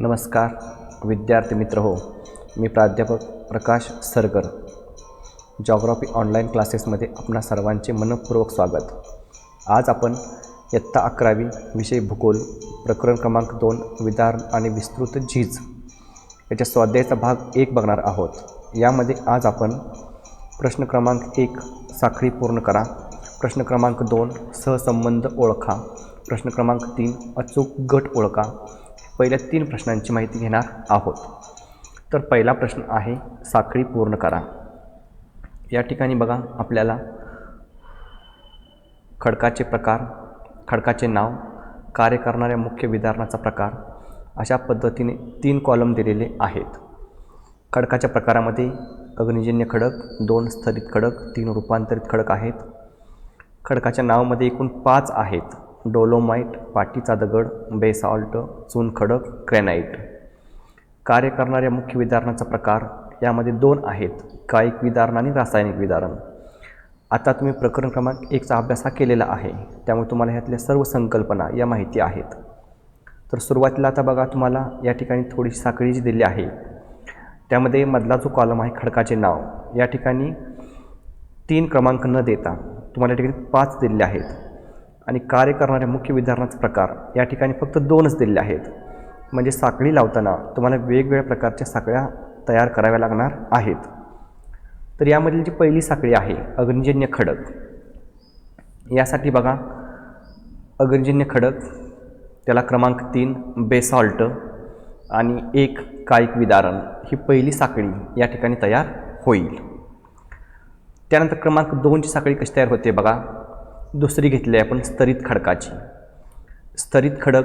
नमस्कार विद्यार्थी मित्र हो मी प्राध्यापक प्रकाश सरगर. जॉग्रॉफी ऑनलाईन क्लासेसमध्ये आपणा सर्वांचे मनपूर्वक स्वागत. आज आपण इयत्ता अकरावी विषय भूगोल प्रकरण क्रमांक दोन विधान आणि विस्तृत झीज याच्या स्वाध्यायाचा भाग एक बघणार आहोत. यामध्ये आज आपण प्रश्न क्रमांक एक साखळी पूर्ण करा. प्रश्न क्रमांक दोन सहसंबंध ओळखा. प्रश्न क्रमांक तीन अचूक गट ओळखा. पहिल्या तीन प्रश्नांची माहिती घेणार आहोत. तर पहिला प्रश्न आहे साखळी पूर्ण करा. या ठिकाणी बघा आपल्याला खडकाचे प्रकार खडकाचे नाव कार्य करणाऱ्या मुख्य विधारणाचा प्रकार अशा पद्धतीने तीन कॉलम दिलेले आहेत. खडकाच्या प्रकारामध्ये अग्निजन्य खडक दोन स्थरित खडक तीन रूपांतरित खडक आहेत. खडकाच्या नावामध्ये एकूण पाच आहेत. डोलोमाईट पाटीचा दगड बेसॉल्ट चुनखडक क्रॅनाईट कार्य करणाऱ्या मुख्य विदारणाचा प्रकार यामध्ये दोन आहेत कायिक विदारण आणि रासायनिक विदारण. आता तुम्ही प्रकरण क्रमांक एकचा अभ्यास हा केलेला आहे त्यामुळे तुम्हाला ह्यातल्या सर्व संकल्पना या माहिती आहेत. तर सुरुवातीला आता बघा तुम्हाला या ठिकाणी थोडीशी साखळी जी दिली आहे त्यामध्ये मधला जो कॉलम आहे खडकाचे नाव या ठिकाणी तीन क्रमांक न देता तुम्हाला या ठिकाणी पाच दिलेले आहेत. आणि कार्य करणाऱ्या मुख्य विधारणाचा प्रकार. या ठिकाणी फक्त दोनच दिलेले आहेत. म्हणजे साखळी लावताना तुम्हाला वेगवेगळ्या प्रकारच्या साखळ्या तयार कराव्या लागणार आहेत. तर यामधील जी पहिली साखळी आहे अग्निजन्य खडक. यासाठी बघा अग्निजन्य खडक त्याला क्रमांक तीन बेसॉल्ट आणि एक कायिक विदारण. ही पहिली साखळी या ठिकाणी तयार होईल. त्यानंतर क्रमांक दोनची साखळी कशी तयार होते बघा. दुसरी घेतली आहे आपण स्तरित खडकाची. स्तरित खडक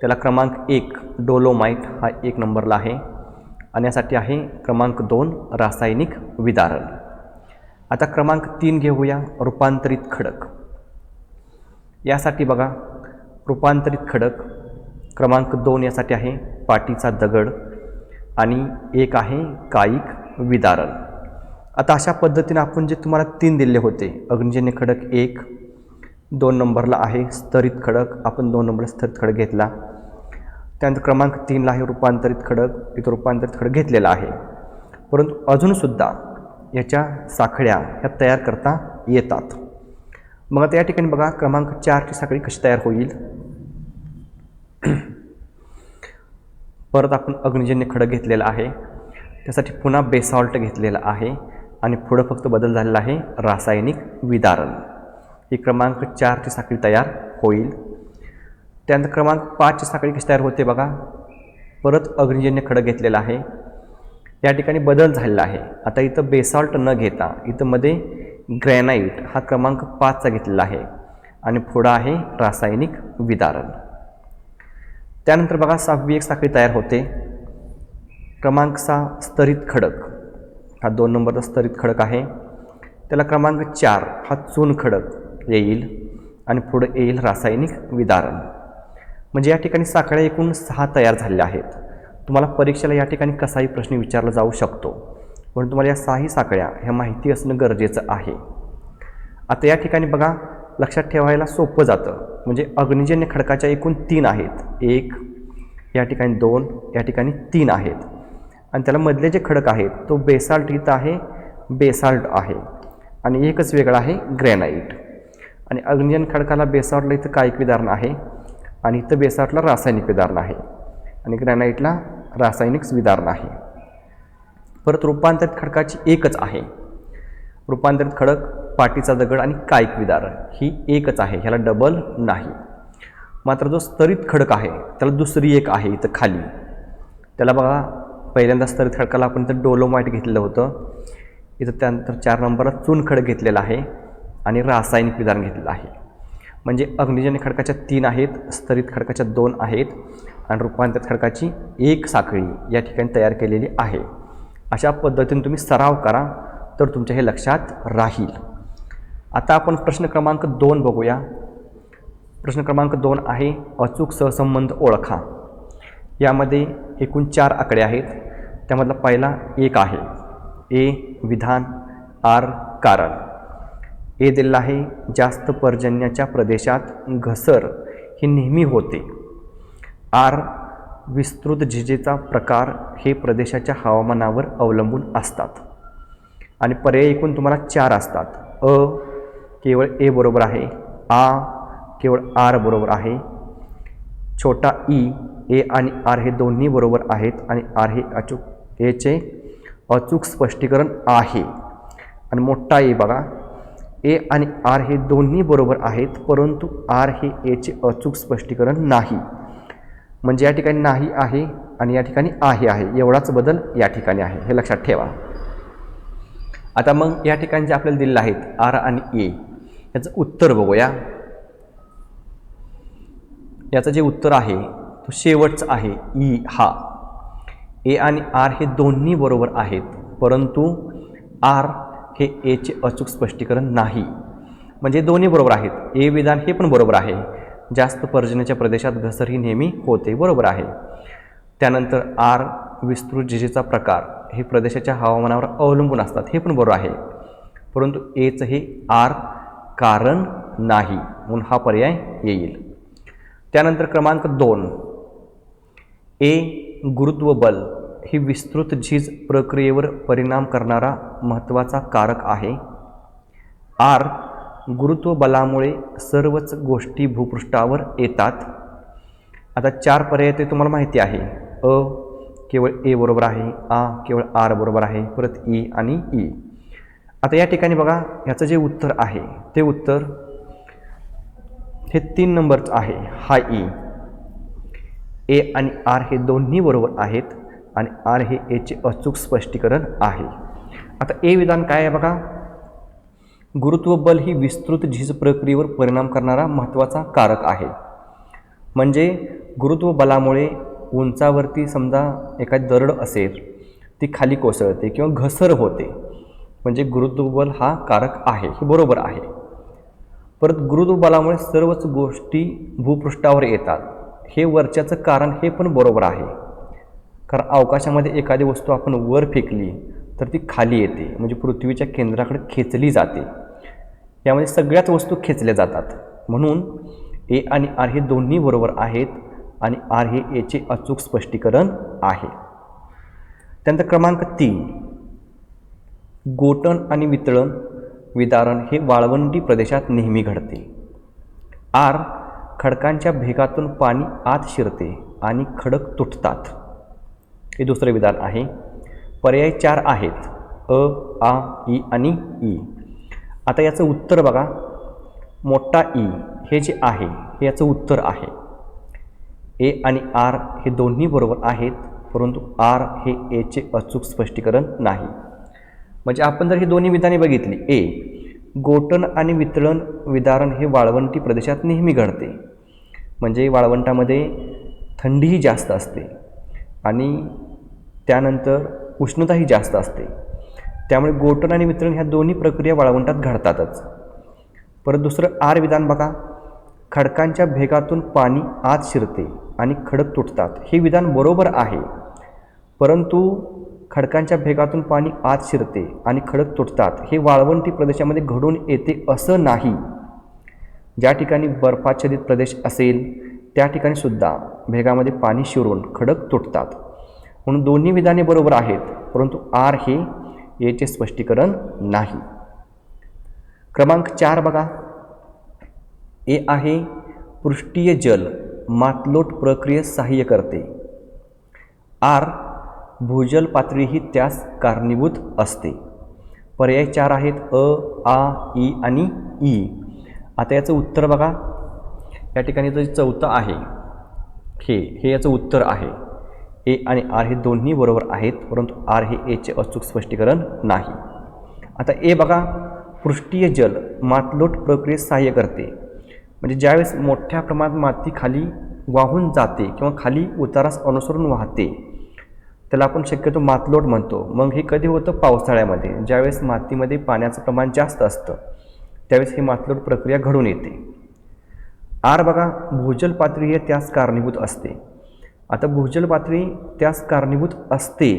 त्याला क्रमांक एक डोलोमाईट हा एक नंबरला आहे. आणि यासाठी आहे क्रमांक दोन रासायनिक विदारण. आता क्रमांक तीन घेऊया रूपांतरित खडक. यासाठी बघा रूपांतरित खडक क्रमांक दोन यासाठी आहे पाटीचा दगड आणि एक आहे कायिक विदारण. आता अशा पद्धतीने आपण जे तुम्हाला तीन दिले होते अग्निजन्य खडक एक दोन नंबरला आहे स्तरित खडक. आपण दोन नंबर स्तरित खडक घेतला. त्यानंतर क्रमांक तीनला आहे रूपांतरित खडक. इथं रूपांतरित खडक घेतलेला आहे. परंतु अजूनसुद्धा याच्या साखळ्या ह्या तयार करता येतात. मग आता या ठिकाणी बघा क्रमांक चारची साखळी कशी तयार होईल. परत आपण अग्निजन्य खडक घेतलेला आहे. त्यासाठी पुन्हा बेसॉल्ट घेतलेला आहे. आणि पुढं फक्त बदल झालेला आहे रासायनिक विदारण. ही क्रमांक चारची साखळी तयार होईल. त्यानंतर क्रमांक पाचची साखळी कशी तयार होते बघा. परत अग्निजन्य खडक घेतलेला आहे. या ठिकाणी बदल झालेला आहे. आता इथं बेसॉल्ट न घेता इथं मध्ये ग्रॅनाईट हा क्रमांक पाचचा घेतलेला आहे. आणि पुढं आहे रासायनिक विदारण. त्यानंतर बघा सहावी एक साखळी तयार होते. क्रमांक सहा स्तरित खडक. हा दोन नंबरचा स्तरित खडक आहे. त्याला क्रमांक चार हा चून खडक. येईल आणि पुढं येईल रासायनिक विदारण. म्हणजे या ठिकाणी साखळ्या एकूण सहा तयार झालेल्या आहेत. तुम्हाला परीक्षेला या ठिकाणी कसाही प्रश्न विचारला जाऊ शकतो. पण तुम्हाला या सहाही साखळ्या ह्या माहिती असणं गरजेचं आहे. आता या ठिकाणी बघा लक्षात ठेवायला सोपं जातं. म्हणजे अग्निजन्य खडकाच्या एकूण तीन आहेत. एक या ठिकाणी दोन या ठिकाणी तीन आहेत. आणि त्याला मधले जे खडक आहेत तो बेसाल्ट इथं आहे बेसाल्ट आहे. आणि एकच वेगळा आहे ग्रॅनाईट आणि अग्निजन खडकाला बेसावटला इथं कायिक विदारण आहे? आणि इथं बेसावटला रासायनिक विदारण आहे. आणि ग्रॅनाईटला रासायनिक विदारण आहे. परत रूपांतरित खडकाची एकच आहे. रूपांतरित खडक पाटीचा दगड आणि कायिक विदारण ही एकच आहे. ह्याला डबल नाही. मात्र जो स्तरित खडक आहे त्याला दुसरी एक आहे इथं खाली. त्याला बघा पहिल्यांदा स्तरित खडकाला आपण इथं डोलोमाईट घेतलेलं होतं. इथं त्यानंतर चार नंबरला चून खडक घेतलेला आहे. आणि रासायनिक विधान घेतलेलं आहे. म्हणजे अग्निजन्य खडकाच्या तीन आहेत स्तरित खडकाच्या दोन आहेत आणि रूपांतरित खडकाची एक साखळी या ठिकाणी तयार केलेली आहे. अशा पद्धतीने तुम्ही सराव करा तर तुमच्या हे लक्षात राहील. आता आपण प्रश्न क्रमांक दोन बघूया. प्रश्न क्रमांक दोन आहे अचूक सहसंबंध ओळखा. यामध्ये एकूण चार आकडे आहेत. त्यामधला पहिला एक आहे. ए विधान. आर कारण. ए दिलेलं जास्त पर्जन्याच्या प्रदेशात घसर ही नेहमी होते. आर विस्तृत झिजेचा प्रकार हे प्रदेशाच्या हवामानावर अवलंबून असतात. आणि पर्याय एकूण तुम्हाला चार असतात. अ केवळ ए बरोबर आहे आ केवळ आर बरोबर आहे छोटा ई ए आणि आर हे दोन्ही बरोबर आहेत आणि आर हे अचूक एचे अचूक स्पष्टीकरण आहे. आणि मोठा ए बघा ए आणि आर हे दोन्ही बरोबर आहेत परंतु आर हे एचे अचूक स्पष्टीकरण नाही. म्हणजे या ठिकाणी नाही आहे आणि या ठिकाणी आहे आहे. एवढाच बदल या ठिकाणी आहे. हे लक्षात ठेवा. आता मग या ठिकाणी जे आपल्याला दिलेलं आहेत आर आणि ए याचं उत्तर बघूया. याचं जे उत्तर आहे तो शेवटचं आहे ई हा. ए आणि आर हे दोन्ही बरोबर आहेत परंतु आर हे एचे अचूक स्पष्टीकरण नाही. म्हणजे दोन्ही बरोबर आहेत. ए विधान हे पण बरोबर आहे. जास्त पर्जन्याच्या प्रदेशात घसर ही नेहमी होते. बरोबर आहे. त्यानंतर आर विस्तृत जिजेचा प्रकार हे प्रदेशाच्या हवामानावर अवलंबून असतात. हे पण बरोबर आहे. परंतु एचं हे आर कारण नाही. म्हणून हा पर्याय येईल. त्यानंतर क्रमांक दोन. ए गुरुत्व बल. ही विस्तृत झीज प्रक्रियेवर परिणाम करणारा महत्त्वाचा कारक आहे. आर. गुरुत्व बलामुळे सर्वच गोष्टी भूपृष्ठावर येतात. आता चार पर्याय ते तुम्हाला माहिती आहे. अ. केवळ ए बरोबर आहे. आ. केवळ आर बरोबर आहे. परत ई आणि ई. आता या ठिकाणी बघा ह्याचं जे उत्तर आहे ते उत्तर हे तीन नंबरचं आहे. हा ई. ए आणि आर हे दोन्ही बरोबर आहेत. आणि आर हे एचे अचूक स्पष्टीकरण आहे. आता ए विधान काय आहे बघा? गुरुत्व बल ही विस्तृत झीज प्रक्रियेवर परिणाम करणारा महत्त्वाचा कारक आहे. म्हणजे गुरुत्व बलामुळे उंचावरती समजा एखादी दरड असेल ती खाली कोसळते किंवा घसर होते. म्हणजे गुरुत्वबल हा कारक आहे हे बरोबर आहे. परत गुरुत्वबलामुळे सर्वच गोष्टी भूपृष्ठावर येतात. हे वरच्याचं कारण हे पण बरोबर आहे. कारण अवकाशामध्ये एखादी वस्तू आपण वर फेकली तर ती खाली येते. म्हणजे पृथ्वीच्या केंद्राकडे खेचली जाते. यामध्ये सगळ्याच वस्तू खेचल्या जातात. म्हणून ए आणि आर हे दोन्ही बरोबर आहेत आणि आर हे एचे अचूक स्पष्टीकरण आहे. त्यानंतर क्रमांक तीन. गोटण आणि वितळण विदारण हे वाळवंटी प्रदेशात नेहमी घडते. आर खडकांच्या भेगातून पाणी आत शिरते आणि खडक तुटतात. हे दुसरं विधान आहे. पर्याय चार आहेत. अ आ ई आणि ई आता याचं उत्तर बघा. मोठा ई हे जे आहे हे याचं उत्तर आहे. ए आणि आर हे दोन्ही बरोबर आहेत परंतु आर हे एचे अचूक स्पष्टीकरण नाही. म्हणजे आपण जर ही दोन्ही विधाने बघितली ए गोटण आणि वितळण विदारण हे वाळवंटी प्रदेशात नेहमी घडते. म्हणजे वाळवंटामध्ये थंडीही जास्त असते. आणि त्यानंतर उष्णताही जास्त असते. त्यामुळे गोटन आणि वितरण ह्या दोन्ही प्रक्रिया वाळवंटात घडतातच. परत दुसरं आर विधान बघा. खडकांच्या भेगातून पाणी आत शिरते आणि खडक तुटतात. हे विधान बरोबर आहे. परंतु खडकांच्या भेगातून पाणी आत शिरते आणि खडक तुटतात. हे वाळवंटी प्रदेशामध्ये घडून येते असं नाही. ज्या ठिकाणी बर्फाच्छादित प्रदेश असेल त्या ठिकाणी सुद्धा भेगामध्ये पाणी शिरून खडक तुटतात. म्हणून दोन्ही विधाने बरोबर आहेत परंतु आर हे याचे स्पष्टीकरण नाही. क्रमांक चार बघा. ए आहे पृष्ठीय जल मातलोट प्रक्रियेस सहाय्य करते आर भूजल पातळीही त्यास कारणीभूत असते. पर्याय चार आहेत अ आ ई आणि ई. आता याचं उत्तर बघा. या ठिकाणी जे चौथं आहे हे हे याचं उत्तर आहे. ए आणि आर हे दोन्ही बरोबर आहेत परंतु आर हे एचे अचूक स्पष्टीकरण नाही. आता ए बघा पृष्ठीय जल मातलोट प्रक्रियेस सहाय्य करते. म्हणजे ज्यावेळेस मोठ्या प्रमाणात माती खाली वाहून जाते किंवा खाली उतारास अनुसरून वाहते त्याला आपण शक्यतो मातलोट म्हणतो. मग हे कधी होतं? पावसाळ्यामध्ये ज्यावेळेस मातीमध्ये पाण्याचं प्रमाण जास्त असतं त्यावेळेस ही मातलोट प्रक्रिया घडून येते. आर बघा भूजल पातळी हे त्यास कारणीभूत असते. आता भूजल पातळी त्यास कारणीभूत असते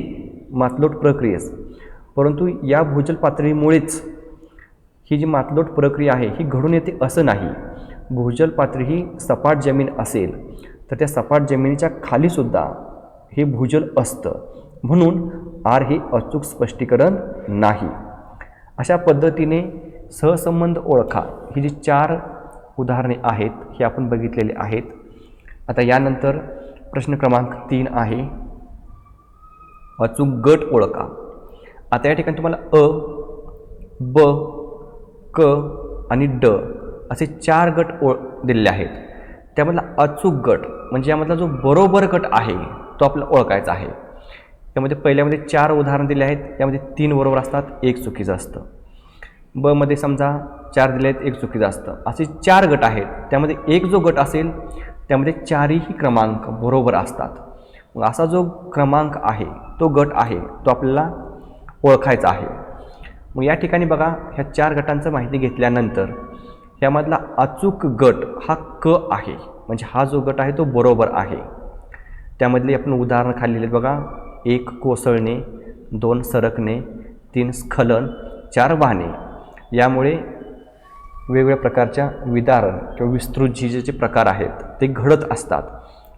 मातलोट प्रक्रियेस. परंतु या भूजल पातळीमुळेच ही जी मातलोट प्रक्रिया आहे ही घडून येते असं नाही. भूजल पातळी ही सपाट जमीन असेल तर त्या सपाट जमिनीच्या खालीसुद्धा हे भूजल असतं. म्हणून आर हे अचूक स्पष्टीकरण नाही. अशा पद्धतीने सहसंबंध ओळखा. ही जी चार उदाहरणे आहेत ही आपण बघितलेली आहेत. आता यानंतर प्रश्न क्रमांक तीन आहे. अचूक गट ओळखा. आता या ठिकाणी तुम्हाला अ ब क आणि ड असे चार गट ओळ दिलेले आहेत. त्यामधला अचूक गट म्हणजे यामधला जो बरोबर गट आहे तो आपल्याला ओळखायचा आहे. यामध्ये पहिल्यामध्ये चार उदाहरण दिले आहेत यामध्ये तीन बरोबर असतात एक चुकीचं असतं. बमध्ये समजा चार दिले आहेत एक चुकीचं असतं. असे चार गट आहेत. त्यामध्ये एक जो गट असेल त्यामध्ये चारही क्रमांक बरोबर असतात. मग असा जो क्रमांक आहे तो गट आहे तो आपल्याला ओळखायचा आहे. मग या ठिकाणी बघा ह्या चार गटांचं माहिती घेतल्यानंतर यामधला अचूक गट हा क आहे. म्हणजे हा जो गट आहे तो बरोबर आहे. त्यामधले आपण उदाहरण खाल्लेले बघा. एक कोसळणे दोन सरकणे तीन स्खलन चार वाहने यामुळे वेगवेगळ्या प्रकारच्या विदारण किंवा विस्तृत जे प्रकार आहेत ते घडत असतात.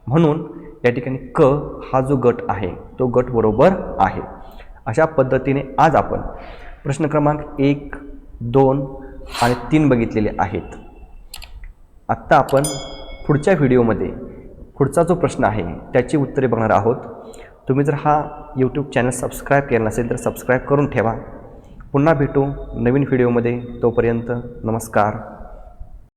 म्हणून या ठिकाणी क हा जो गट आहे तो गट बरोबर आहे. अशा पद्धतीने आज आपण प्रश्न क्रमांक एक दोन आणि तीन बघितलेले आहेत. आत्ता आपण पुढच्या व्हिडिओमध्ये पुढचा जो प्रश्न आहे त्याची उत्तरे बघणार आहोत. तुम्ही जर हा यूट्यूब चॅनल सबस्क्राईब केला नसेल तर सबस्क्राईब करून ठेवा. पुन्हा भेटू नवीन व्हिडिओमध्ये. तोपर्यंत नमस्कार.